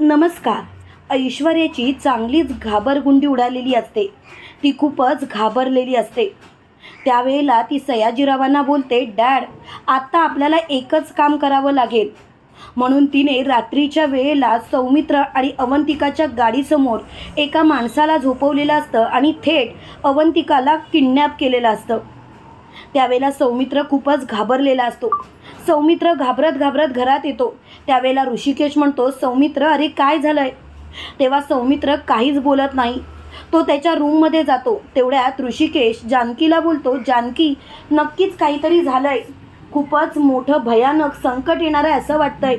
नमस्कार. ऐश्वर्याची चांगलीच घाबरगुंडी उडालेली असते. ती खूपच घाबरलेली असते. त्यावेळेला ती सयाजीरावांना बोलते डॅड आत्ता आपल्याला एकच काम करावं लागेल. म्हणून तिने रात्रीच्या वेळेला सौमित्र आणि अवंतिकाच्या गाडीसमोर एका माणसाला झोपवलेलं असतं आणि थेट अवंतिकाला किडनॅप केलेलं असतं. त्यावेळेला सौमित्र खूपच घाबरलेला असतो. सौमित्र घाबरत घाबरत घरात येतो. त्यावेळेला ऋषिकेश म्हणतो सौमित्र अरे काय झालंय? तेव्हा सौमित्र काहीच बोलत नाही. तो त्याच्या रूममध्ये जातो. तेवढ्यात ऋषिकेश जानकीला बोलतो जानकी नक्कीच काहीतरी झालंय. खूपच मोठं भयानक संकट येणार आहे असं वाटतंय.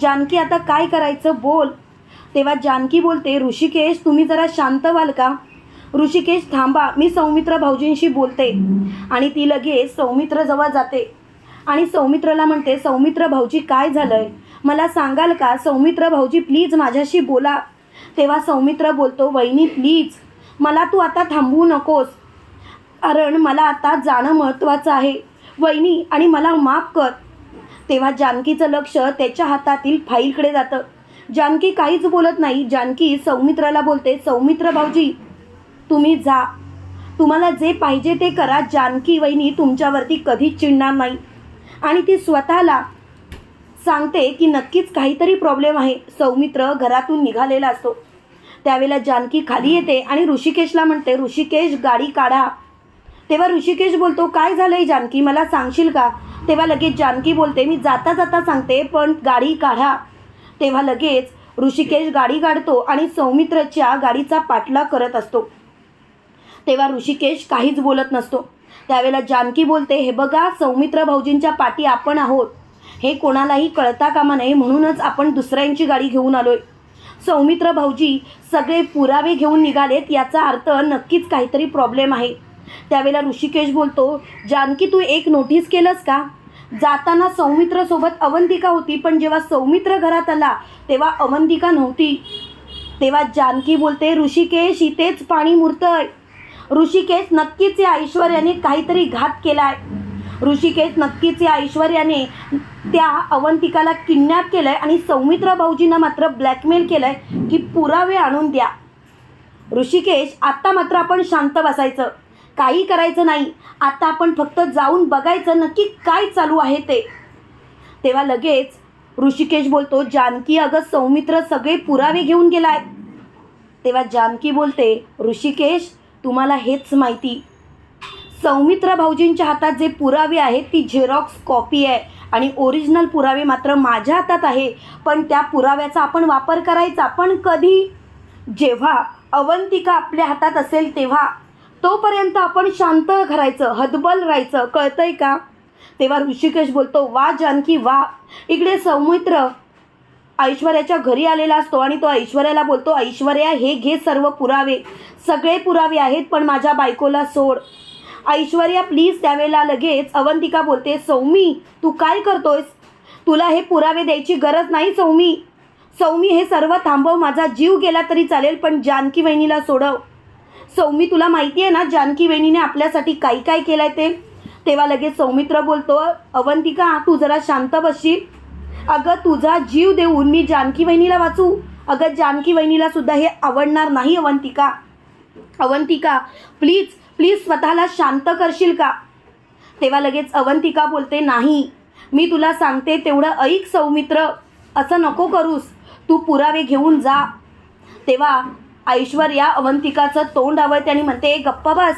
जानकी आता काय करायचं बोल. तेव्हा जानकी बोलते ऋषिकेश तुम्ही जरा शांत व्हाल का? ऋषिकेश थांबा मी सौमित्र भाऊजींशी बोलते. आणि ती लगेच सौमित्रजवळ जाते. आणि सौमित्रला म्हणते सौमित्र भाऊजी काय झालंय? मला सांगाल का? सौमित्र भाऊजी प्लीज माझ्याशी बोला. तेव्हा सौमित्र बोलतो वहिनी प्लीज मला तू आता थांबवू नकोस. कारण मला आता जाणं महत्त्वाचं आहे. वहिनी आणि मला माफ कर. तेव्हा जानकीचं लक्ष त्याच्या हातातील फाईलकडे जातं. जानकी काहीच बोलत नाही. जानकी सौमित्राला बोलते सौमित्र भाऊजी तुम्ही जा. तुम्हाला जे पाहिजे ते करा. जानकी वहिनी तुमच्यावरती कधीच चिडणार नाही. आणि ती स्वतःला सांगते की नक्कीच काहीतरी प्रॉब्लेम आहे. सौमित्र घरातून निघालेला असतो. त्यावेळेला जानकी खाली येते आणि ऋषिकेशला म्हणते ऋषिकेश गाडी काढा. तेव्हा ऋषिकेश बोलतो काय झालंय जानकी? मला सांगशील का? तेव्हा लगेच जानकी बोलते मी जाता जाता सांगते पण गाडी काढा. तेव्हा लगेच ऋषिकेश गाडी काढतो आणि सौमित्रच्या गाडीचा पाठलाग करत असतो. तेव्हा ऋषिकेश काहीच बोलत नसतो. त्यावेळेला जानकी बोलते हे बघा सौमित्र भाऊजींच्या पाठी आपण आहोत. हे कोणालाही कळता कामा नये म्हणूनच आपण दुसऱ्यांची गाडी घेऊन आलोय. सौमित्र भाऊजी सगळे पुरावे घेऊन निघालेत याचा अर्थ नक्कीच काहीतरी प्रॉब्लेम आहे. त्यावेळेला ऋषिकेश बोलतो जानकी तू एक नोटीस केलंस का? जाताना सौमित्रसोबत अवंतिका होती पण जेव्हा सौमित्र घरात आला तेव्हा अवंतिका नव्हती. तेव्हा जानकी बोलते ऋषिकेश इथेच पाणी मुरतंय. ऋषिकेश नक्कीच या ऐश्वर्याने काहीतरी घात केला आहे. ऋषिकेश नक्कीच या ऐश्वर्याने त्या अवंतिकाला किडनॅप केलंय आणि सौमित्र भाऊजींना मात्र ब्लॅकमेल केलंय की पुरावे आणून द्या. ऋषिकेश आत्ता मात्र आपण शांत बसायचं. काही करायचं नाही. आता आपण फक्त जाऊन बघायचं नक्की काय चालू आहे ते. तेव्हा लगेच ऋषिकेश बोलतो जानकी अगं सौमित्र सगळे पुरावे घेऊन गेलाय. तेव्हा जानकी बोलते ऋषिकेश तुम्हाला हेच माहिती. सौमित्र भाऊजींच्या हातात जे पुरावे आहेत ती झेरॉक्स कॉपी आहे. आणि ओरिजिनल पुरावे मात्र माझ्या हातात आहे. पण त्या पुराव्याचा आपण वापर करायचा. पण कधी? जेव्हा अवंतिका आपल्या हातात असेल तेव्हा. तोपर्यंत आपण शांत करायचं हदबल राहायचं. कळतंय का? तेव्हा ऋषिकेश बोलतो वा जानकी वा. इकडे सौमित्र ऐश्वर्याच्या घरी आलेला असतो आणि तो ऐश्वर्याला बोलतो ऐश्वर्या हे घे सर्व पुरावे. सगळे पुरावे आहेत पण माझ्या बायकोला सोड. ऐश्वर्या प्लीज त्यावेळेला लगेच अवंतिका बोलते सौमी तू काय करतोयस? तुला हे पुरावे द्यायची गरज नाही सौमी. सौमी हे सर्व थांबव माझा जीव गेला तरी चालेल पण जानकी वहिनीला सोडव. सौमी तुला माहिती आहे ना जानकी वहिनीने आपल्यासाठी काय काय केलं आहे ते? तेव्हा लगेच सौमित्र बोलतो अवंतिका तू जरा शांत बसशील. अगं तुझा जीव देऊन मी जानकी वहिनीला वाचू? अगं जानकी वहिनीला सुद्धा हे आवडणार नाही अवंतिका. अवंतिका प्लीज प्लीज स्वतःला शांत करशील का? तेव्हा लगेच अवंतिका बोलते नाही. मी तुला सांगते तेवढं ऐक सौमित्र. असं नको करूस. तू पुरावे घेऊन जा. तेव्हा ऐश्वर्या अवंतिकाचं तोंड आवडते आणि म्हणते गप्प बस.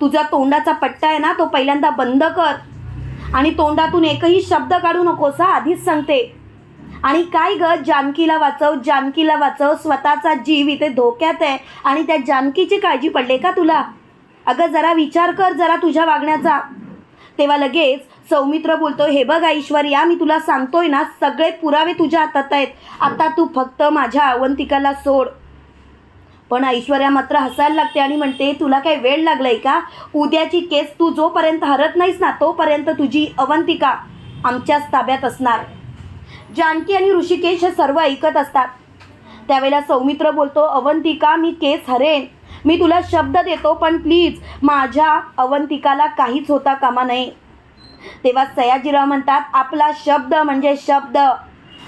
तुझा तोंडाचा पट्टा आहे ना तो पहिल्यांदा बंद कर. आणि तोंडातून एकही शब्द काढू नकोस हा आधीच सांगते. आणि काय ग जानकीला वाचव जानकीला वाचव स्वतःचा जीव इथे धोक्यात आहे. आणि त्या जानकीची काळजी पडले का तुला? अगं जरा विचार कर जरा तुझ्या वागण्याचा. तेव्हा लगेच सौमित्र बोलतो हे बघ ईश्वर या मी तुला सांगतोय ना सगळे पुरावे तुझ्या हातात आहेत. आता तू फक्त माझ्या अवंतिकाला सोड. पण ऐश्वर्या मात्र हसायला लागते आणि म्हणते तुला काही वेळ लागलाय का? उद्याची केस तू जोपर्यंत हरत नाहीस ना तोपर्यंत तुझी अवंतिका आमच्याच ताब्यात असणार. जानकी आणि ऋषिकेश हे सर्व ऐकत असतात. त्यावेळेला सौमित्र बोलतो अवंतिका मी केस हरेन. मी तुला शब्द देतो पण प्लीज माझ्या अवंतिकाला काहीच होता कामा नये. तेव्हा सयाजीराव म्हणतात आपला शब्द म्हणजे शब्द.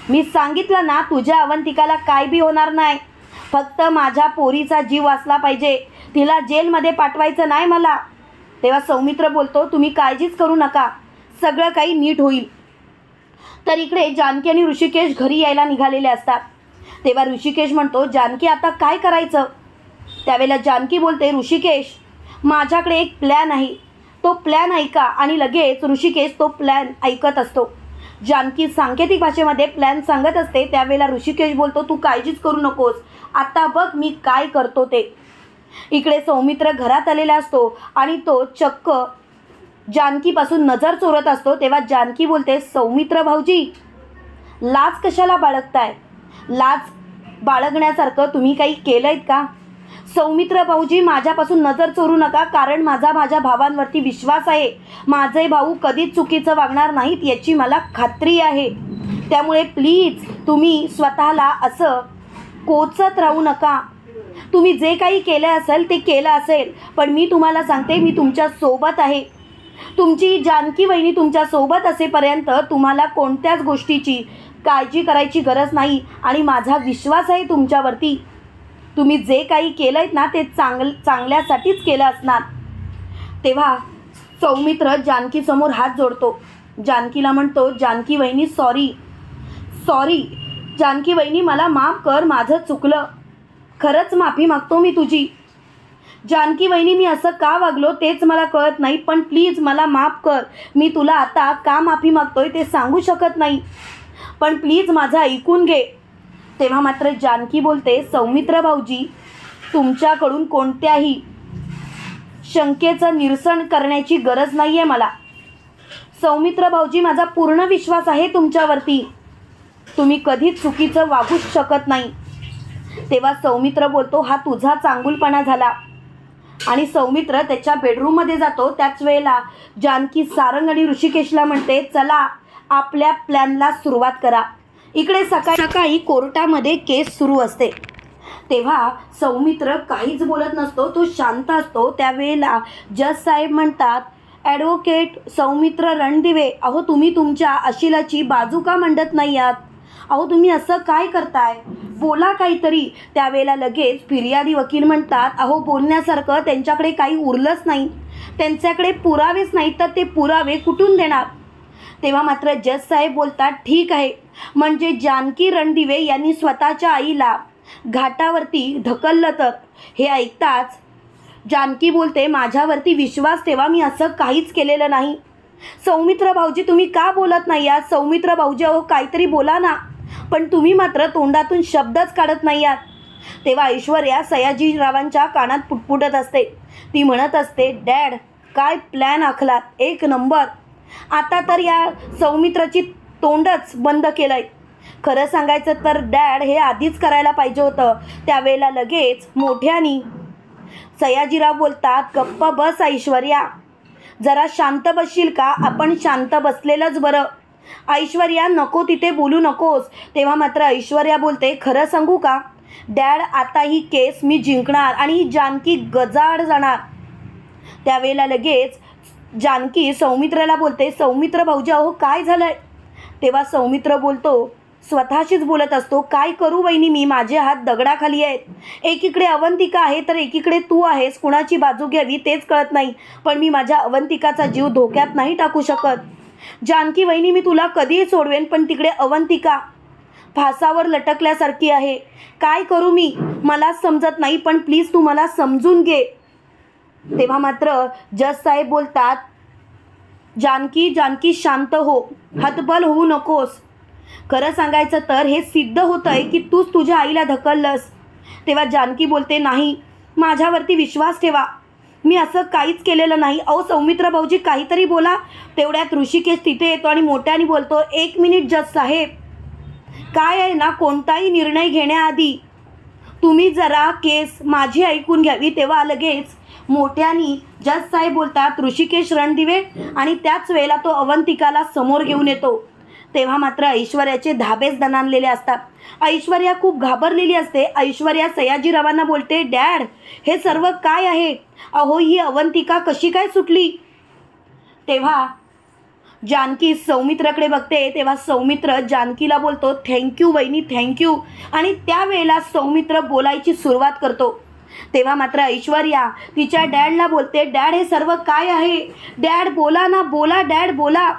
मी सांगितलं ना तुझ्या अवंतिकाला काय बी होणार नाही. फक्त माझ्या पोरीचा जीव वाचला पाहिजे. तिला जेलमध्ये पाठवायचं नाही मला. तेव्हा सौमित्र बोलतो तुम्ही काळजीच करू नका. सगळं काही नीट होईल. तर इकडे जानकी आणि ऋषिकेश घरी यायला निघालेले असतात. तेव्हा ऋषिकेश म्हणतो जानकी आता काय करायचं? त्यावेळेला जानकी बोलते ऋषिकेश माझ्याकडे एक प्लॅन आहे. तो प्लॅन ऐका आणि लगेच ऋषिकेश तो प्लॅन ऐकत असतो. जानकी सांकेतिक भाषेमध्ये प्लॅन सांगत असते. त्यावेळेला ऋषिकेश बोलतो तू काळजीच करू नकोस. आता बघ मी काय करतो ते. इकडे सौमित्र घरात आलेला असतो आणि तो चक्क जानकीपासून नजर चोरत असतो. तेव्हा जानकी बोलते सौमित्र भाऊजी लाज कशाला बाळगताय? लाज बाळगण्यासारखं तुम्ही काही केलंय का? सौमित्र भाऊजी माझ्यापासून नजर चोरू नका कारण माझा माझ्या भावांवरती विश्वास आहे. माझे भाऊ कधीच चुकीचं वागणार नाहीत याची मला खात्री आहे. त्यामुळे प्लीज तुम्ही स्वतःला असं कोचत राहू नका. तुम्ही जे काही केलं असेल ते केलं असेल पण मी तुम्हाला सांगते मी तुमच्यासोबत आहे. तुमची जानकी वहिनी तुमच्यासोबत असेपर्यंत तुम्हाला कोणत्याच गोष्टीची काळजी करायची गरज नाही आणि माझा विश्वास आहे तुमच्यावरती. तुम्ही जे काही केलं आहेत ना ते चांगल चांगल्यासाठीच केलं असणार. तेव्हा सौमित्र जानकीसमोर हात जोडतो. जानकीला म्हणतो जानकी वहिनी सॉरी सॉरी जानकी वहिनी मला माफ कर माझं चुकलं. खरंच माफी मागतो मी तुझी. जानकी वहिनी मी असं का वागलो तेच मला कळत नाही पण प्लीज मला माफ कर. मी तुला आता का माफी मागतोय ते सांगू शकत नाही. पण प्लीज माझं ऐकून घे. तेव्हा मात्र जानकी बोलते सौमित्र भाऊजी तुमच्याकडून कोणत्याही शंकेचं निरसन करण्याची गरज नाही आहे मला. सौमित्र भाऊजी माझा पूर्ण विश्वास आहे तुमच्यावरती. तुम्ही कधीच चुकीचं वागूच शकत नाही. तेव्हा सौमित्र बोलतो हा तुझा चांगुलपणा झाला. आणि सौमित्र त्याच्या बेडरूममध्ये जातो. त्याच वेळेला जानकी सारंग आणि ऋषिकेशला म्हणते चला आपल्या प्लॅनला सुरुवात करा. इकडे सकाळी सकाळी कोर्टामध्ये केस सुरू असते. तेव्हा सौमित्र काहीच बोलत नसतो. तो शांत असतो. त्यावेळेला जज साहेब म्हणतात ॲडव्होकेट सौमित्र रणदिवे अहो तुम्ही तुमच्या अशिलाची बाजू का मांडत नाही आहात? अहो तुम्ही असं काय करताय? बोला काहीतरी. त्यावेळेला लगेच फिर्यादी वकील म्हणतात अहो बोलण्यासारखं त्यांच्याकडे काही उरलंच नाही. त्यांच्याकडे पुरावेच नाही तर ते पुरावे कुठून देणार? तेव्हा मात्र जज साहेब बोलतात ठीक आहे. म्हणजे जानकी रणदिवे यांनी स्वतःच्या आईला घाटावरती ढकललं तर? हे ऐकताच जानकी बोलते माझ्यावरती विश्वास ठेवा मी असं काहीच केलेलं नाही. सौमित्र भाऊजी तुम्ही का बोलत नाही आहात? सौमित्र भाऊजी अहो काहीतरी बोला ना. पण तुम्ही मात्र तोंडातून शब्दच काढत नाही आहात. तेव्हा ऐश्वर्या सयाजीरावांच्या कानात पुटपुटत असते. ती म्हणत असते डॅड काय प्लॅन आखलात? एक नंबर. आता तर या सौमित्राची तोंडच बंद केलं आहे खरं सांगायचं तर डॅड हे आधीच करायला पाहिजे होतं. त्यावेळेला लगेच मोठ्यानी सयाजीराव बोलतात गप्प बस ऐश्वर्या. जरा शांत बसशील का? आपण शांत बसलेलंच बरं. ऐश्वर्या नको तिथे बोलू नकोस. तेव्हा मात्र ऐश्वर्या बोलते खरं सांगू का? डॅड आता ही केस मी जिंकणार आणि ही जानकी गजाड जाणार. त्यावेळेला लगेच जानकी सौमित्राला बोलते सौमित्र भाऊजा अहो काय झालंय? तेव्हा सौमित्र बोलतो स्वतःशीच बोलत असतो काय करू वहिनी मी? माझे हात दगडाखाली आहेत. एकीकडे अवंतिका आहे तर एकीकडे तू आहेस. कुणाची बाजू घ्यावी तेच कळत नाही. पण मी माझ्या अवंतिकाचा जीव धोक्यात नाही टाकू शकत. जानकी वहिनी मी तुला कधीही सोडवेन पण तिकडे अवंतिका फासावर लटकल्यासारखी आहे. काय करू मी? मला समजत नाही पण प्लीज तू मला समजून घे. तेव्हा मात्र जज साहेब बोलतात जानकी जानकी शांत हो. हतबल होऊ नकोस. खरं सांगायचं तर हे सिद्ध होतं आहे की तूच तुझ्या आईला ढकललंस. तेव्हा जानकी बोलते नाही माझ्यावरती विश्वास ठेवा. मी असं काहीच केलेलं नाही. अहो सौमित्र भाऊजी काहीतरी बोला. तेवढ्यात ऋषिकेश तिथे येतो आणि मोठ्याने बोलतो एक मिनिट जज साहेब. काय आहे ना कोणताही निर्णय घेण्याआधी तुम्ही जरा केस माझी ऐकून घ्यावी तेव्हा लगेच मोठ्यानी जज साहेब बोलतात ऋषिकेश रणदिवे. आणि त्याच वेळेला तो अवंतिकाला समोर घेऊन येतो. तेव्हा मात्र ऐश्वर्याचे धाबेच दणानलेले असतात. ऐश्वर्या खूप घाबरलेली असते. ऐश्वर्या सयाजीरावांना बोलते डॅड हे सर्व काय आहे? अहो ही अवंतिका कशी काय सुटली? तेव्हा जानकी सौमित्राकडे बघते तेव्हा सौमित्र जानकीला बोलतो थँक्यू वहिनी थँक्यू आणि त्यावेळेला सौमित्र बोलायची सुरुवात करतो. तेव्हा मात्र ऐश्वर्या तिच्या डॅडला बोलते डॅड हे सर्व काय आहे? डॅड बोला ना बोला डॅड बोला.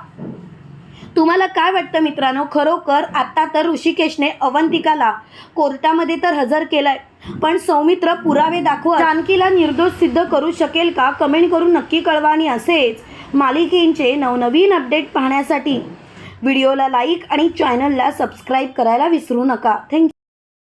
तुम्हाला काय वाटतं मित्रांनो? खरोखर आत्ता तर ऋषिकेशने अवंतिकाला कोर्टामध्ये तर हजर केलाय. पण सौमित्र पुरावे दाखवा जानकीला निर्दोष सिद्ध करू शकेल का? कमेंट करून नक्की कळवा आणि असेच मालिकेंचे नवनवीन अपडेट पाहण्यासाठी व्हिडिओला लाईक आणि चॅनलला सबस्क्राईब करायला विसरू नका. थँक्यू.